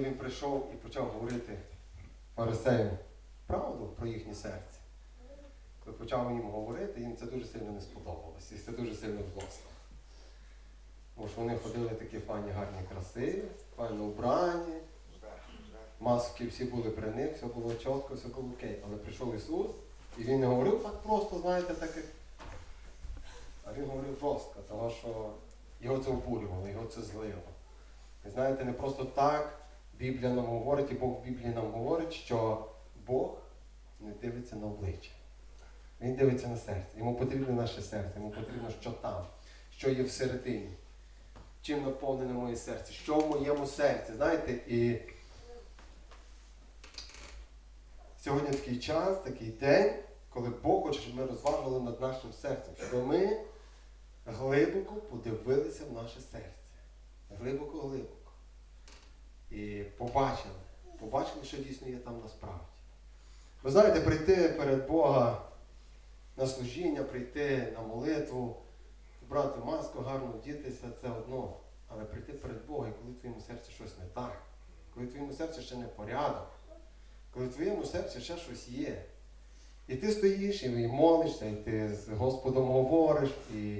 коли він прийшов і почав говорити фарисеям правду про їхнє серце, коли почав їм говорити, їм це дуже сильно не сподобалось. І це дуже сильно злосно. Тому що вони ходили такі файні, гарні, красиві, файно вбрані, маски всі були при них, все було чітко, все було окей. Але прийшов Ісус, і він не говорив так просто, знаєте, так. А він говорив жорстко, тому що його це обурювало, його це злило. І знаєте, не просто так Біблія нам говорить, і Бог в Біблії нам говорить, що Бог не дивиться на обличчя. Він дивиться на серце. Йому потрібне наше серце, йому потрібно, що там, що є всередині. Чим наповнене моє серце, що в моєму серці. Знаєте, і сьогодні такий час, такий день, коли Бог хоче, щоб ми розважили над нашим серцем, щоб ми глибоко подивилися в наше серце. Глибоко-глибоко. І побачили, побачили, що дійсно є там насправді. Ви знаєте, прийти перед Бога на служіння, прийти на молитву, брати маску, гарно вдітися це одно. Але прийти перед Бога, і коли в твоєму серці щось не так, коли в твоєму серці ще не порядок, коли в твоєму серці ще щось є. І ти стоїш і молишся, і ти з Господом говориш, і,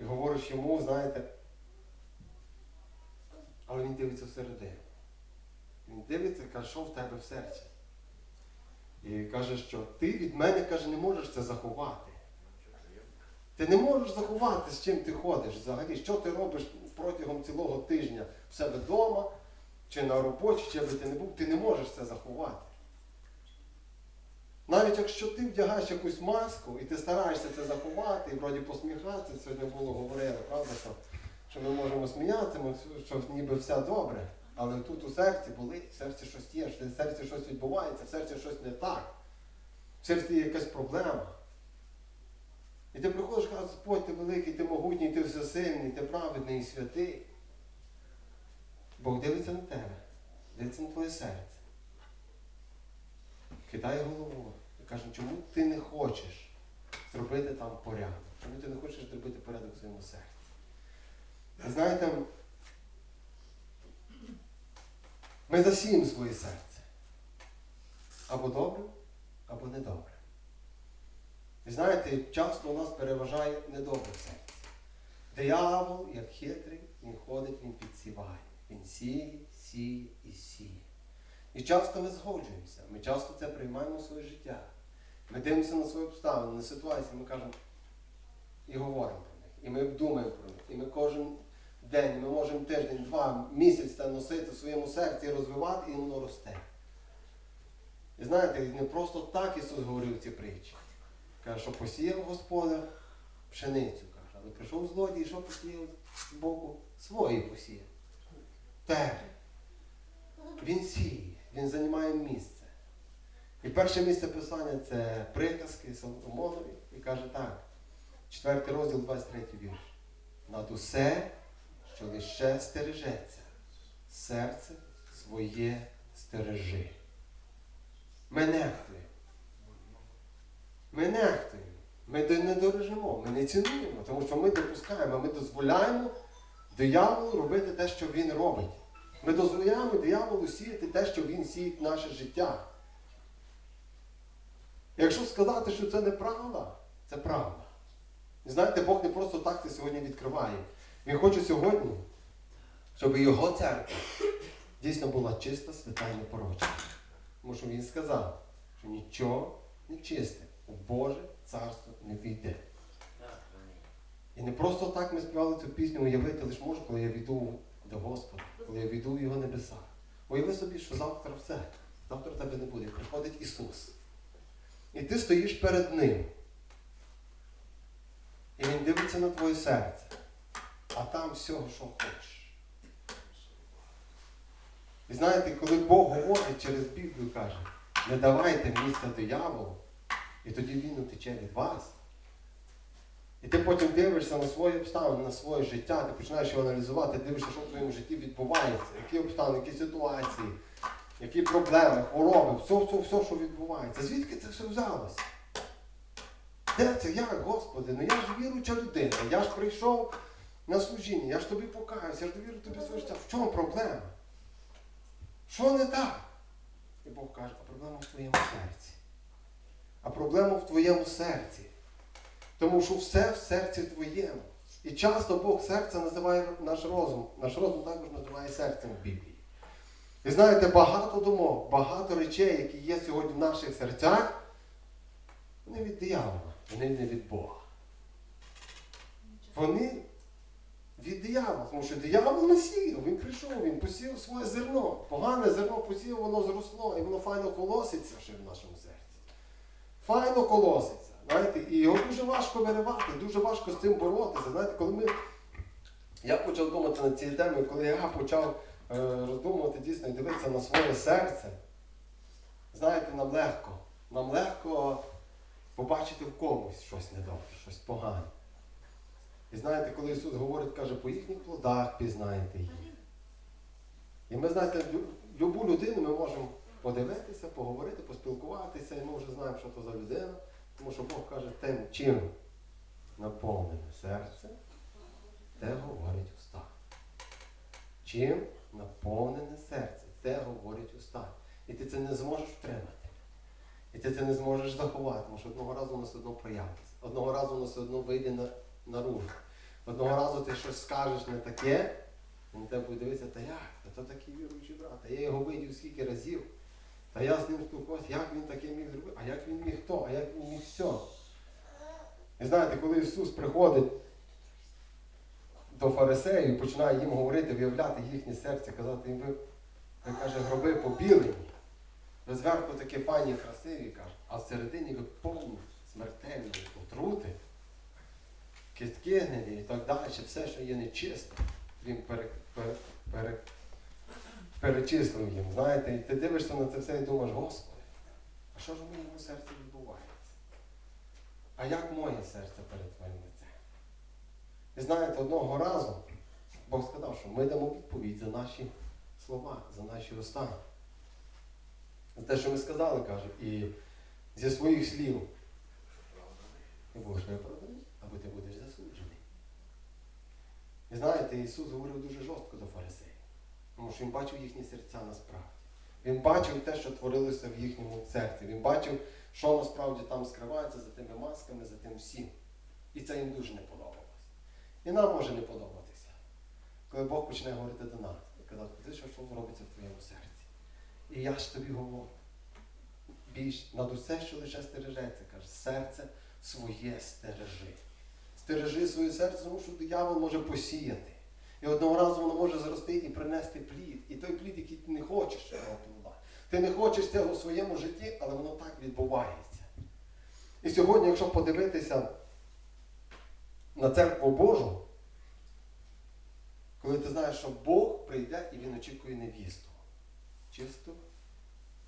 і говориш йому, знаєте, але він дивиться всередину. Він дивиться, каже, що в тебе в серці. І каже, що ти від мене каже, не можеш це заховати. Ти не можеш заховати, з чим ти ходиш взагалі, що ти робиш протягом цілого тижня в себе вдома, чи на роботі, чи би ти не був, ти не можеш це заховати. Навіть якщо ти вдягаєш якусь маску і ти стараєшся це заховати, і вроді посміхатися, сьогодні було говорили, правда, що, що ми можемо сміятися, що ніби все добре, але тут у серці болить, в серці щось є, в серці щось відбувається, в серці щось не так, в серці є якась проблема. І ти приходиш, кажеш, Господь, ти великий, ти могутній, ти всесильний, ти праведний і святий. Бог дивиться на тебе, дивиться на твоє серце. Хитає головою і каже, чому ти не хочеш зробити там порядок? Чому ти не хочеш зробити порядок в своєму серці? Знаєте, ми засіємо своє серце. Або добре, або недобре. І знаєте, часто у нас переважає недобре серце. Диявол, як хитрий, він ходить, він підсіває. Він сіє, сіє і сіє. І часто ми згоджуємося, ми часто це приймаємо в своє життя. Ми дивимося на свої обставини, на ситуації, ми кажемо і говоримо про них, і ми думаємо про них. І ми кожен день, ми можемо тиждень, два, місяць це носити в своєму серці і розвивати, і воно росте. І знаєте, не просто так Ісус говорив ці притчі. Каже, що посіяв Господа пшеницю, каже, але прийшов злодій, що посіяв з боку? Свої посіяв. Тебе. Він сіє, він займає місце. І перше місце писання це приказки Соломонові. І каже так, четвертий розділ, 23 вірш. Над усе, що лише стережеться, серце своє стережи. Ми нехтуємо. Ми нехтуємо. Ми не дорожимо, ми не цінуємо, тому що ми допускаємо, ми дозволяємо дияволу робити те, що він робить. Ми дозволяємо дияволу сіяти те, що він сіє в наше життя. Якщо сказати, що це неправда, це правда. Знаєте, Бог не просто так це сьогодні відкриває. Він хоче сьогодні, щоб його церква дійсно була чиста, свята і непорочна. Тому що він сказав, що нічого не чисте у Боже царство не війде. І не просто так ми співали цю пісню уявити лише можу, коли я війду до Господа, коли я війду в Його небеса. Уяви собі, що завтра все. Завтра тебе не буде. Приходить Ісус. І ти стоїш перед Ним. І Він дивиться на твоє серце. А там всього, що хочеш. І знаєте, коли Бог говорить через Біблію, каже, не давайте місця дияволу, і тоді він утече від вас. І ти потім дивишся на свої обставини, на своє життя, ти починаєш його аналізувати, дивишся, що в твоєму житті відбувається, які обставини, які ситуації, які проблеми, хвороби, все, все, все, що відбувається. Звідки це все взялося? Де це? Як, Господи? Ну я ж віруюча людина, я ж прийшов на служіння, я ж тобі покаюся, я ж довірю тобі своє життя. В чому проблема? Що не так? І Бог каже, а проблема в твоєму серці. А проблема в твоєму серці. Тому що все в серці твоєму. І часто Бог серце називає наш розум. Наш розум також називає серцем в Біблії. І знаєте, багато думок, багато речей, які є сьогодні в наших серцях, вони від диявола, вони не від Бога. Вони від диявола, тому що диявол насіяв, він прийшов, він посіяв своє зерно. Погане зерно посіяв, воно зросло, і воно файно колоситься ще в нашому серці. Файно колоситься. Знаєте, і його дуже важко виривати, дуже важко з цим боротися. Знаєте, коли ми. Я почав думати над цією темою, коли я почав е, роздумувати дійсно і дивитися на своє серце, знаєте, нам легко. Нам легко побачити в комусь щось недобре, щось погане. І знаєте, коли Ісус говорить, каже, по їхніх плодах пізнаєте їх. І ми, знаєте, любу людину ми можемо подивитися, поговорити, поспілкуватися, і ми вже знаємо, що то за людина. Тому що Бог каже, тим, чим наповнене серце, те говорить уста. Чим наповнене серце, те говорить уста. І ти це не зможеш втримати. І ти це не зможеш заховати, тому що одного разу воно все одно проявиться. Одного разу воно все одно вийде на, наружу. Одного разу ти щось скажеш не таке, на тебе буде дивитися, та як? Та то такий віруючий брат, та я його видів скільки разів. Та я з ним спілкувався, як він таке міг зробити, а як він міг то, а як він міг все. І знаєте, коли Ісус приходить до фарисеїв і починає їм говорити, виявляти їхнє серце, казати їм, ви, ви каже, гроби побілені. Ви зверху такі файні, красиві, каже, а всередині ви повні смертельної отрути, кістки гнилі і так далі, все, що є нечисте, він пере, пере, пере, перечислив їм. Знаєте, і ти дивишся на це все і думаєш, Господи, а що ж в моєму серці відбувається? А як моє серце перед? І знаєте, одного разу Бог сказав, що ми дамо відповідь за наші слова, за наші уста. За те, що ми сказали, каже, і зі своїх слів ти будеш виправданий, або ти будеш засуджений. І знаєте, Ісус говорив дуже жорстко до фарисеїв, тому що Він бачив їхні серця насправді. Він бачив те, що творилося в їхньому серці. Він бачив, що насправді там скривається за тими масками, за тим всім. І це їм дуже не подобалось. І нам може не подобатися. Коли Бог почне говорити до нас і казати, ти що, що робиться в твоєму серці? І я ж тобі говорю. Більш над усе, що лише стережеться, каже, серце своє стережи. Стережи своє серце, тому що диявол може посіяти. І одного разу воно може зрости і принести плід. І той плід, який ти не хочеш цього. Ти не хочеш цього в своєму житті, але воно так відбувається. І сьогодні, якщо подивитися на церкву Божу, коли ти знаєш, що Бог прийде і Він очікує невісту. Чисту,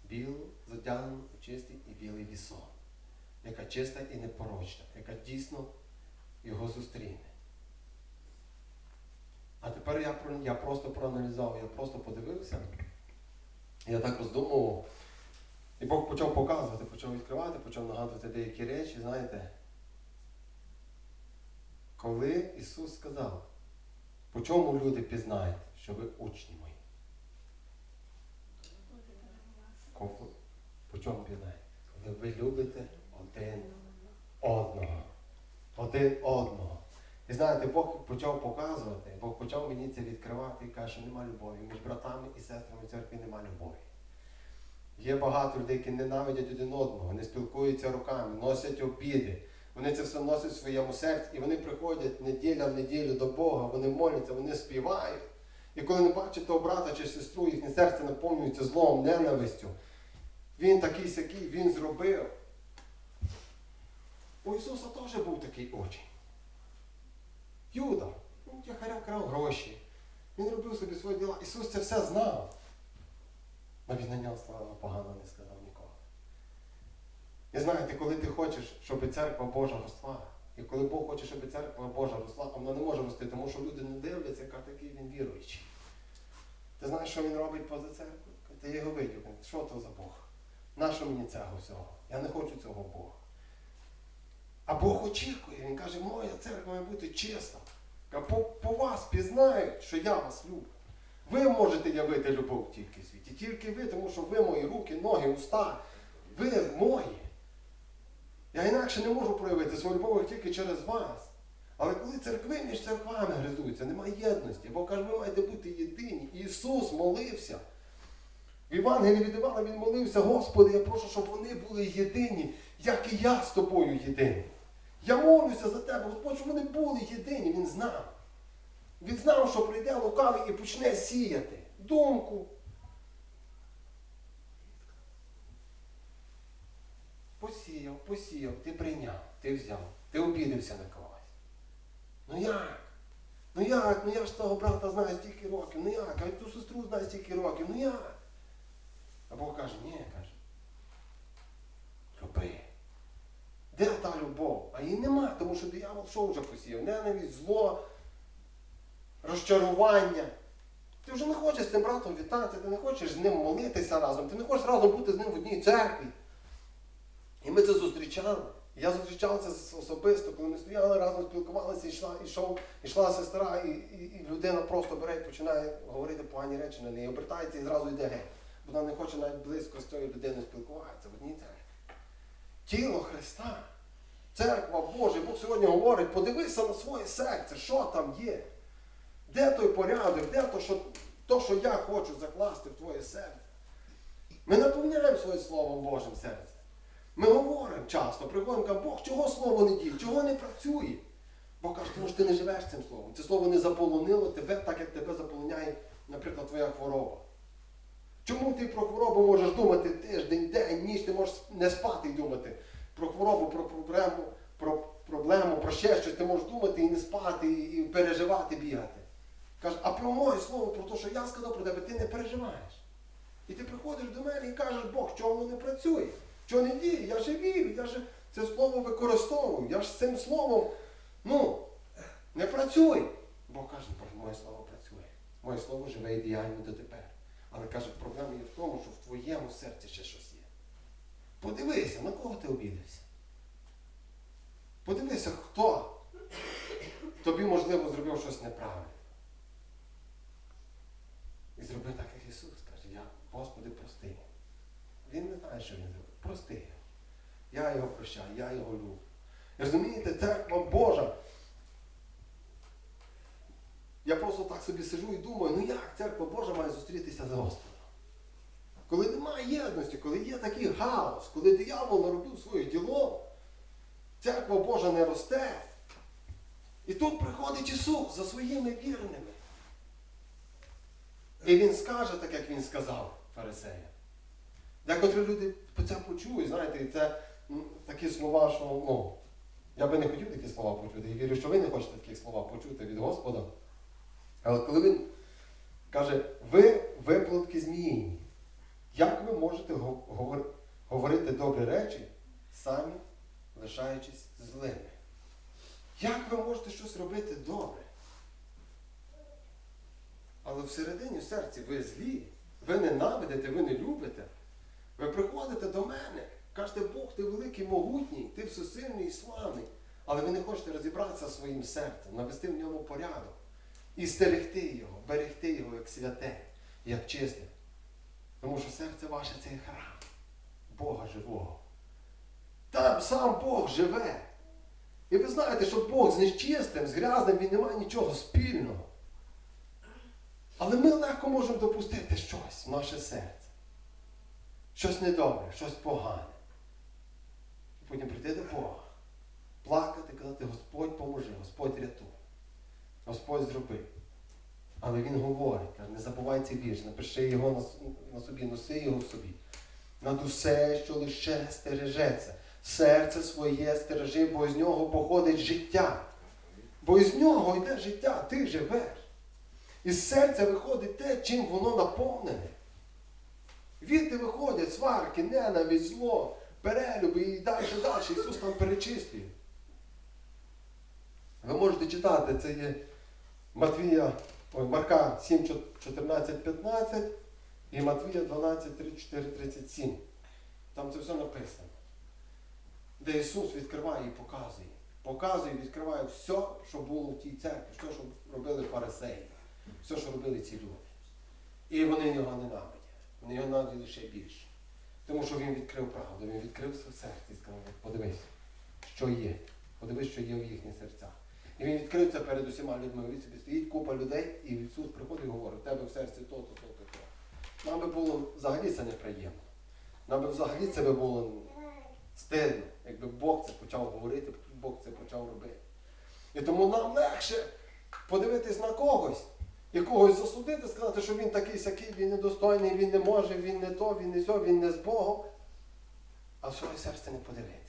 білу, задягнену чистий і білий вісон, яка чиста і непорочна, яка дійсно його зустріне. А тепер я, я просто проаналізував, я просто подивився, я так роздумував. І Бог почав показувати, почав відкривати, почав нагадувати деякі речі, знаєте. Коли Ісус сказав, по чому люди пізнають, що ви учні мої? По чому пізнають? Коли ви любите один одного. Один одного. І знаєте, Бог почав показувати, Бог почав мені це відкривати і каже, що нема любові. Між братами і сестрами в церкві нема любові. Є багато людей, які ненавидять один одного, не спілкуються руками, носять обіди. Вони це все носять в своєму серці, і вони приходять неділя в неділю до Бога, вони моляться, вони співають. І коли не бачать того брата чи сестру, їхнє серце наповнюється злом, ненавистю. Він такий сякий, він зробив. У Ісуса теж був такий учень. Юда, він тяхаря крав гроші. Він робив собі свої діла. Ісус це все знав. На віднання слава погано не сказав ніколи. І знаєте, коли ти хочеш, щоб церква Божа росла, і коли Бог хоче, щоб церква Божа росла, вона не може рости, тому що люди не дивляться, яка такий він віруючий. Ти знаєш, що він робить поза церквою? Ти його видів. Що то за Бог? Нащо мені цього всього? Я не хочу цього Бога. А Бог очікує, Він каже, моя церква має бути. Каже, По, по вас пізнають, що я вас люблю. Ви можете явити любов тільки в світі. Тільки ви, тому що ви мої руки, ноги, уста. Ви мої. Я інакше не можу проявити свою любов тільки через вас. Але коли церкви між церквами гризуються, немає єдності. Бо каже, ви маєте бути єдині. Ісус молився. В Євангелії від Івана він молився, Господи, я прошу, щоб вони були єдині, як і я з тобою єдиний. Я молюся за тебе, Господь, щоб вони були єдині, він знав. Він знав, що прийде лукавий і почне сіяти думку. Посіяв, посіяв, ти прийняв, ти взяв, ти обідався на когось. Ну як? Ну як? Ну я ж того брата знаю стільки років, ну як? А ту сестру знаю стільки років, ну як? А Бог каже, ні, каже. Люби. Де та любов? А її нема, тому що диявол що вже посіяв? Ненависть, зло, розчарування. Ти вже не хочеш з цим братом вітати, ти не хочеш з ним молитися разом, ти не хочеш разом бути з ним в одній церкві. І ми це зустрічали. Я зустрічався особисто, коли ми стояли разом, спілкувалися, йшла, йшов, йшла сестра, і, і, і людина просто бере і починає говорити погані речі на неї, обертається і зразу йде геть. Вона не хоче навіть близько з цією людиною спілкуватися в одній церкві. Тіло Христа, церква Божа, Бог сьогодні говорить, подивися на своє серце, що там є. Де той порядок, де то, що, то, що я хочу закласти в твоє серце. Ми наповняємо своє Словом Божим серце. Ми говоримо часто, приходимо, кажемо, Бог, чого слово не діє, чого не працює? Бог каже, тому що ти не живеш цим словом. Це слово не заполонило тебе, так як тебе заполоняє, наприклад, твоя хвороба. Чому ти про хворобу можеш думати тиждень, день, ніч, ти можеш не спати і думати про хворобу, про проблему, про проблему, про ще щось, ти можеш думати і не спати, і переживати, бігати. Каже, а про моє слово, про те, що я сказав про тебе, ти не переживаєш. І ти приходиш до мене і кажеш, Бог, чого воно не працює? Чого не діє? Я же вірю, я же це слово використовую, я ж цим словом, ну, не працює. Бог каже, «Боже, моє слово працює. Моє слово живе і діяльне дотепер. Але каже, проблема є в тому, що в твоєму серці ще щось є. Подивися, на кого ти обідався. Подивися, хто тобі, можливо, зробив щось неправильне. І зроби так, як Ісус каже, я, Господи, прости. Він не знає, що він зробив. Прости. Я його прощаю, я його люблю. Розумієте, церква Божа. Я просто так собі сижу і думаю, ну як церква Божа має зустрітися з Господом? Коли немає єдності, коли є такий хаос, коли диявол наробив своє діло, церква Божа не росте. І тут приходить Ісус за своїми вірними. І Він скаже, так як Він сказав фарисеям. Декотрі люди це почують, знаєте, і це такі слова, що ну, я би не хотів такі слова почути. І вірю, що ви не хочете такі слова почути від Господа. Але коли він каже, ви виплатки зміїні, як ви можете говорити добрі речі, самі лишаючись злими? Як ви можете щось робити добре? Але всередині, в серці, ви злі, ви ненавидите, ви не любите. Ви приходите до мене, кажете, Бог, ти великий, могутній, ти всесильний і славний. Але ви не хочете розібратися зі своїм серцем, навести в ньому порядок і стерегти його, берегти його як святе, як чисте. Тому що серце ваше це храм Бога живого. Там сам Бог живе. І ви знаєте, що Бог з нечистим, з грязним, він не має нічого спільного. Але ми легко можемо допустити щось в наше серце. Щось недобре, щось погане. І потім прийти до Бога, плакати, казати, Господь поможи, Господь рятуй. Господь зробив. Але Він говорить, каже, не забувай цей вірш, напиши його на, на собі, носи його в собі. Над усе, що лише стережеться. Серце своє стережи, бо з нього походить життя. Бо із нього йде життя, ти живеш. Із серця виходить те, чим воно наповнене. Відти виходять сварки, ненависть, зло, перелюби і далі, далі. Ісус там перечислює. Ви можете читати, це є Матвія, ой, Марка 7, 14, 15 і Матвія 12, 34, 37. Там це все написано. Де Ісус відкриває і показує. Показує, відкриває все, що було в тій церкві, все, що робили фарисеї, все, що робили ці люди. І вони його ненавидять. Вони його ненавидять ще більше. Тому що він відкрив правду, він відкрив своє серце і сказав, подивись, що є. Подивись, що є в їхніх серцях. І він відкрив це перед усіма людьми. Він собі стоїть купа людей, і Ісус приходить і говорить, в тебе в серці то, то, то. Нам би було взагалі це неприємно. Нам би взагалі це би було стидно, якби Бог це почав говорити, Бог це почав робити. І тому нам легше подивитись на когось і когось засудити, сказати, що він такий сякий, він недостойний, він не може, він не то, він не сьо, він не з Богом. А в своє серце не подивитися.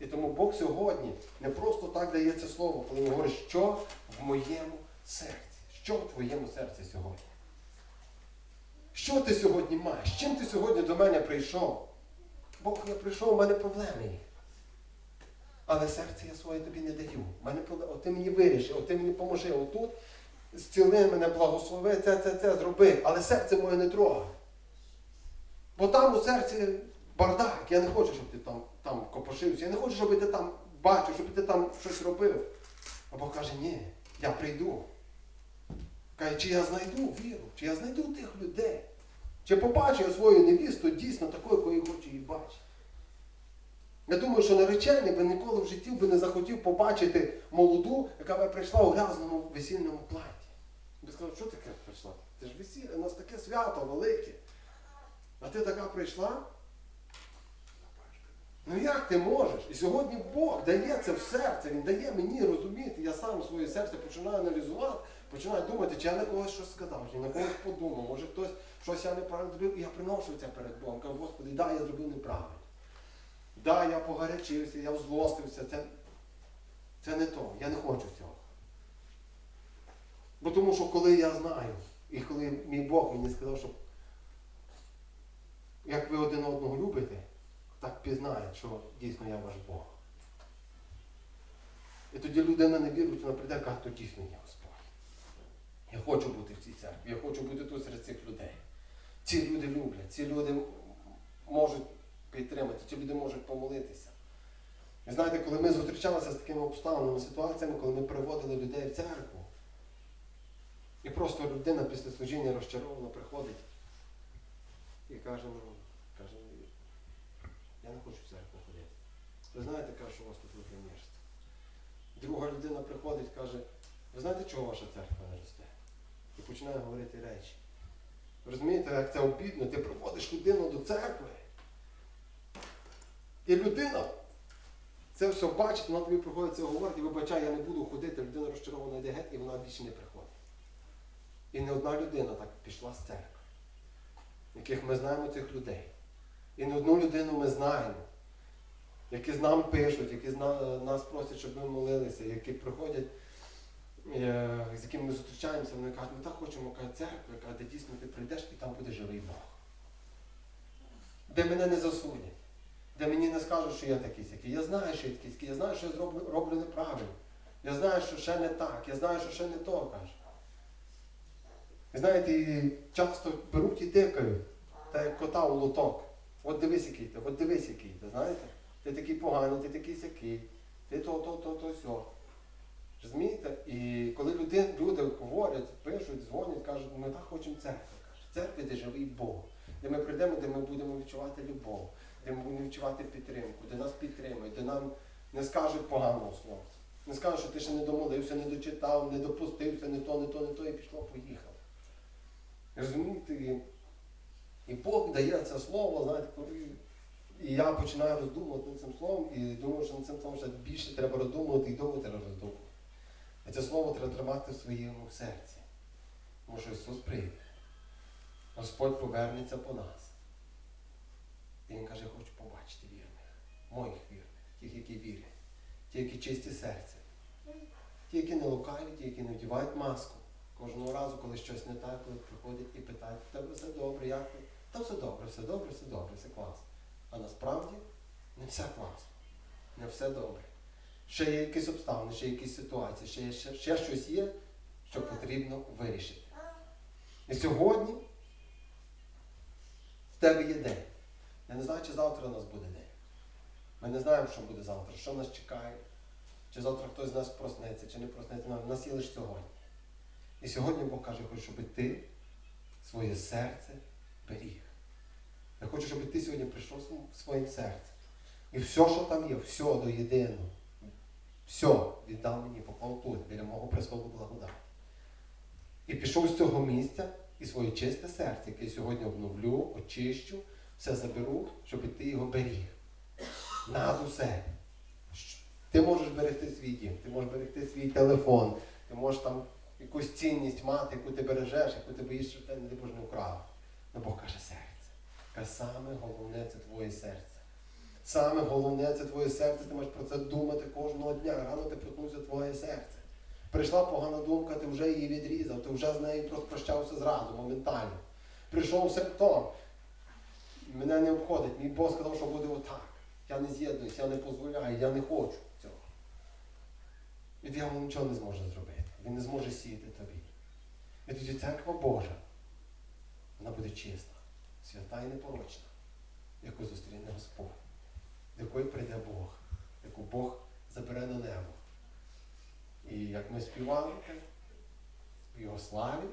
І тому Бог сьогодні не просто так дає це слово, коли він говорить, що в моєму серці. Що в твоєму серці сьогодні? Що ти сьогодні маєш? З чим ти сьогодні до мене прийшов? Бог, я прийшов, у мене проблеми. Але серце я своє тобі не даю. Мене. От ти мені виріши, от ти мені поможи, отут зціли мене, благослови, це, це, це зроби. Але серце моє не трогай. Бо там у серці бардак. Я не хочу, щоб ти там, там. Я не хочу, щоб ти там бачив, щоб ти там щось робив. А Бог каже, ні, я прийду. Каже, чи я знайду віру, чи я знайду тих людей. Чи побачу я свою невісту дійсно такою, якою хочу її бачити. Я думаю, що наречений би ніколи в житті би не захотів побачити молоду, яка би прийшла у грязному весільному платі. Би сказав, що таке прийшла? Це ж весілля, у нас таке свято велике. А ти така прийшла? Ну як ти можеш? І сьогодні Бог дає це в серце, Він дає мені розуміти. Я сам своє серце починаю аналізувати, починаю думати, чи я на когось щось сказав, чи на когось подумав, може хтось щось я неправильно зробив, і я приношу це перед Богом. Кажу, Господи, да, я зробив неправильно. Да, я погарячився, я взлостився. Це, це не то. Я не хочу цього. Бо тому що коли я знаю, і коли мій Бог мені сказав, що як ви один одного любите, так пізнають, що дійсно я ваш Бог. І тоді людина не вірує, вона прийде каже, то дійсно є Господь. Я хочу бути в цій церкві, я хочу бути тут серед цих людей. Ці люди люблять, ці люди можуть підтримати, ці люди можуть помолитися. І знаєте, коли ми зустрічалися з такими обставинами, ситуаціями, коли ми приводили людей в церкву, і просто людина після служіння розчаровано приходить і каже, ну, я не хочу в церкву ходити. Ви знаєте, каже, що у вас тут випромірство. Друга людина приходить каже, ви знаєте, чого ваша церква не росте? І починає говорити речі. Розумієте, як це обідно, ти приводиш людину до церкви. І людина це все бачить, вона тобі приходить це говорить і вибачає, я не буду ходити, людина розчарована йде геть, і вона більше не приходить. І не одна людина так пішла з церкви, яких ми знаємо цих людей. І не одну людину ми знаємо, які з нами пишуть, які нас просять, щоб ми молилися, які приходять, е, з якими ми зустрічаємося, вони кажуть, ми так хочемо каже, церкву, яка де дійсно ти прийдеш і там буде живий Бог. Де мене не засудять, де мені не скажуть, що я такий сякий. Я знаю, що я такий сякий, я знаю, що я зроблю, роблю неправильно. Я знаю, що ще не так, я знаю, що ще не то каже. І знаєте, часто беруть і тикають, та як кота у лоток. От дивись, який ти, от дивись, який ти, знаєте? Ти такий поганий, ти такий сякий, ти то, то, то, то, сьо. Розумієте? І коли люди, люди говорять, пишуть, дзвонять, кажуть, ми так хочемо церкви. Кажуть, церкви, де живий Бог, де ми прийдемо, де ми будемо відчувати любов, де ми будемо відчувати підтримку, де нас підтримують, де нам не скажуть поганого слова. Не скажуть, що ти ще не домолився, не дочитав, не допустився, не то, не то, не то, і пішло, поїхав. Розумієте? І, Бог дає це слово, знаєте, і я починаю роздумувати цим словом, і думаю, що над цим словом ще більше треба роздумувати і довго треба роздумувати. А це слово треба тримати в своєму серці. Що Ісус прийде. Господь повернеться по нас. І Він каже, хочу побачити вірних, моїх вірних, тих, які вірять, ті, які чисті серця, ті, які не лукаві, ті, які не вдівають маску. Кожного разу, коли щось не так, коли приходять і питають, тебе все добре, як ти? Та все добре, все добре, все добре, все класно. А насправді не все класно, не все добре. Ще є якісь обставини, ще є якісь ситуації, ще, є- ще, ще щось є, що потрібно вирішити. І сьогодні в тебе є день. Я не знаю, чи завтра у нас буде день. Ми не знаємо, що буде завтра, що нас чекає. Чи завтра хтось з нас проснеться, чи не проснеться. У нас є лише сьогодні. І сьогодні Бог каже, хочу, щоб ти своє серце беріг. Я хочу, щоб ти сьогодні прийшов св- своїм серцем. І все, що там є, все до єдиного. Все віддав мені поклав тут, біля мого престолу благодаті. І пішов з цього місця і своє чисте серце, яке сьогодні обновлю, очищу, все заберу, щоб ти його беріг. Над усе. Ти можеш берегти свій дім, ти можеш берегти свій телефон, ти можеш там якусь цінність мати, яку ти бережеш, яку ти боїшся, щоб тебе не Боже не вкрав. Ну Бог каже серце. Каже, саме головне це твоє серце. Саме головне це твоє серце, ти маєш про це думати кожного дня. Рано ти проснувся твоє серце. Прийшла погана думка, ти вже її відрізав, ти вже з нею розпрощався зразу, моментально. Прийшов симптом. Мене не обходить. Мій Бог сказав, що буде отак. Я не з'єднуюсь, я не дозволяю, я не хочу цього. І диявол нічого не зможе зробити. Він не зможе сіяти тобі. І тоді церква Божа, вона буде чиста, свята і непорочна, яку зустріне Господь, до якої прийде Бог, яку Бог забере на небо. І як ми співали в Його славі,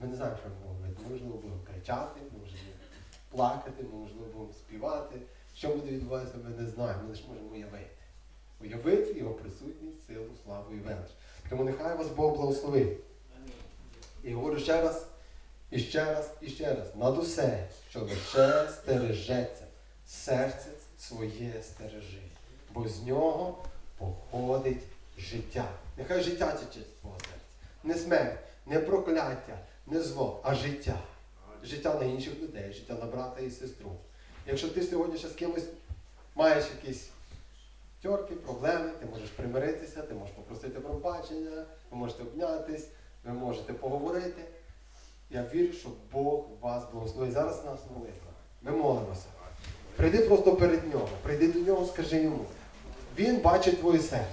ми не знаємо, що ми будемо робити. Можливо, будемо кричати, можливо плакати, ми, можливо, будемо співати. Що буде відбуватися, ми не знаємо, ми лише можемо уявити. Уявити його присутність, силу, славу і велич. Тому нехай вас Бог благословить. І говорю ще раз, і ще раз, і ще раз. Над усе, що лише стережеться, серце своє стережи, бо з нього походить життя. Нехай життя тече з твого серця. Не смерть, не прокляття, не зло, а життя. Життя на інших людей, життя на брата і сестру. Якщо ти сьогодні ще з кимось маєш якісь тьорки, проблеми, ти можеш примиритися, ти можеш попросити пробачення, ви можете обнятись, ви можете поговорити. Я вірю, що Бог вас благословить. Зараз нас молитва. Ми молимося. Прийди просто перед нього, прийди до нього, скажи йому. Він бачить твоє серце.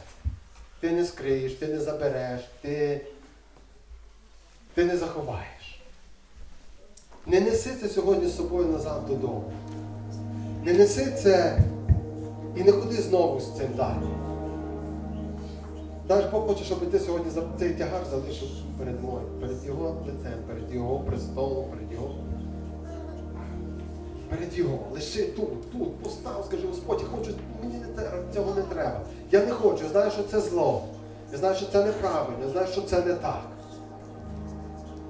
Ти не скриєш, ти не забереш, ти, ти не заховаєш. Не неси це сьогодні з собою назад додому. Не неси це і не ходи знову з цим далі. Наш Бог хоче, щоб ти сьогодні цей тягар залишив перед мною, перед його лицем, перед його престолом, перед його. Перед його. Лиши тут, тут, постав, скажи, Господь, я хочу, мені не цього не треба. Я не хочу, я знаю, що це зло. Я знаю, що це неправильно, я знаю, що це не так.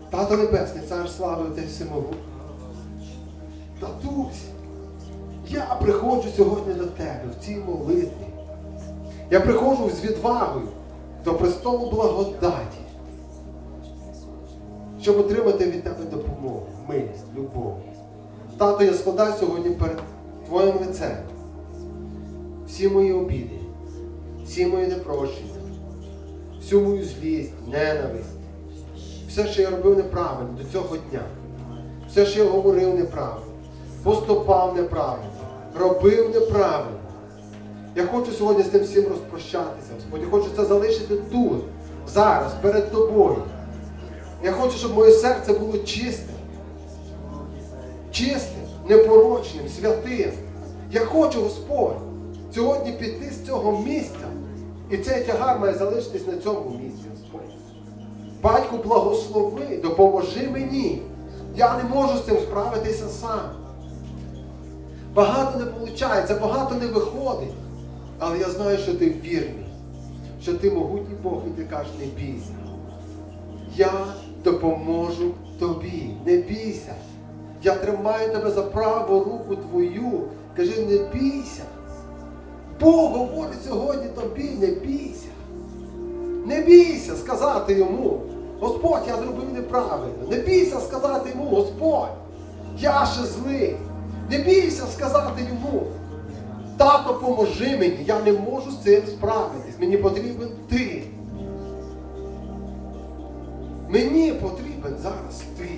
Тато Небесний, цар слави Отець Всемогутній. Татусь, я приходжу сьогодні до тебе в цій молитві. Я приходжу з відвагою до престолу благодаті, щоб отримати від тебе допомогу, милість, любов. Тато, я складаю сьогодні перед Твоїм лицем всі мої обіди, всі мої непрощення, всю мою злість, ненависть, все, що я робив неправильно до цього дня, все, що я говорив неправильно, поступав неправильно, робив неправильно. Я хочу сьогодні з тим всім розпрощатися, Господь. Я хочу це залишити тут, зараз, перед тобою. Я хочу, щоб моє серце було чистим. Чистим, непорочним, святим. Я хочу, Господь, сьогодні піти з цього місця. І цей тягар має залишитись на цьому місці, Господь. Батьку, благослови, допоможи мені. Я не можу з цим справитися сам. Багато не виходить, багато не виходить. Але я знаю, що ти вірний, що ти могутній Бог і ти кажеш, не бійся. Я допоможу тобі, не бійся. Я тримаю тебе за праву руку твою. Кажи, не бійся. Бог говорить сьогодні тобі, не бійся. Не бійся сказати йому, Господь, я зробив неправильно. Не бійся сказати йому, Господь, я ще злий. Не бійся сказати йому. Тато, поможи мені, я не можу з цим справитись. Мені потрібен ти. Мені потрібен зараз ти.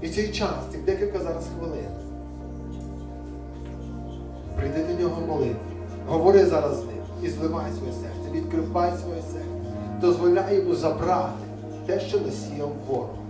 І цей час, цих декілька зараз хвилин. Прийди до нього молитві. Говори зараз з ним і зливай своє серце, відкривай своє серце. Дозволяй йому забрати те, що насіяв ворог.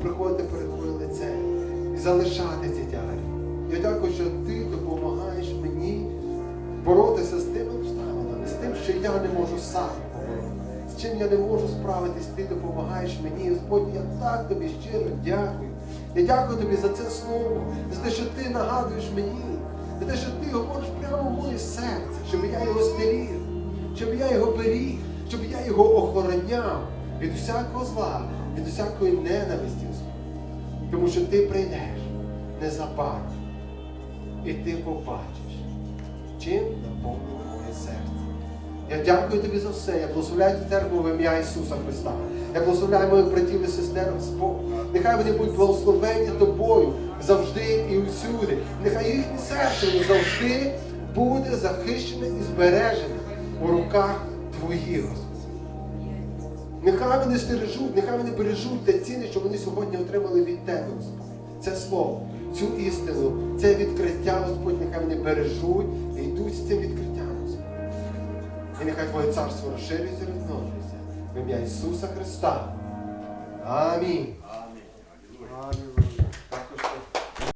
Приходити перед Твоє лице і залишатися, дядя. Я дякую, що ти допомагаєш мені боротися з тими обставинами, з тим, що я не можу сам побороти, з чим я не можу справитись, ти допомагаєш мені. Господь, я так тобі щиро дякую. Я дякую тобі за це слово, за те, що ти нагадуєш мені, за те, що ти говориш прямо в моє серце, щоб я його стеріг, щоб я його беріг, щоб я його охороняв від усякого зла, від усякої ненависті. Тому що ти прийдеш незабаром. І ти побачиш, чим наповнено моє серце. Я дякую тобі за все. Я благословляю церкву в ім'я Ісуса Христа. Я благословляю моїх братів і сестер Господь. Нехай вони будуть благословені тобою завжди і усюди. Нехай їхнє серце завжди буде захищене і збережене у руках Твоїх. Нехай вони стережуть, нехай вони бережуть те ціни, що вони сьогодні отримали від Тебе, Господь. Це слово, цю істину, це відкриття, Господь, нехай вони бережуть і йдуть з цим відкриттям, Господь. І нехай Твоє царство розширюється і розмножується. В ім'я Ісуса Христа. Амінь.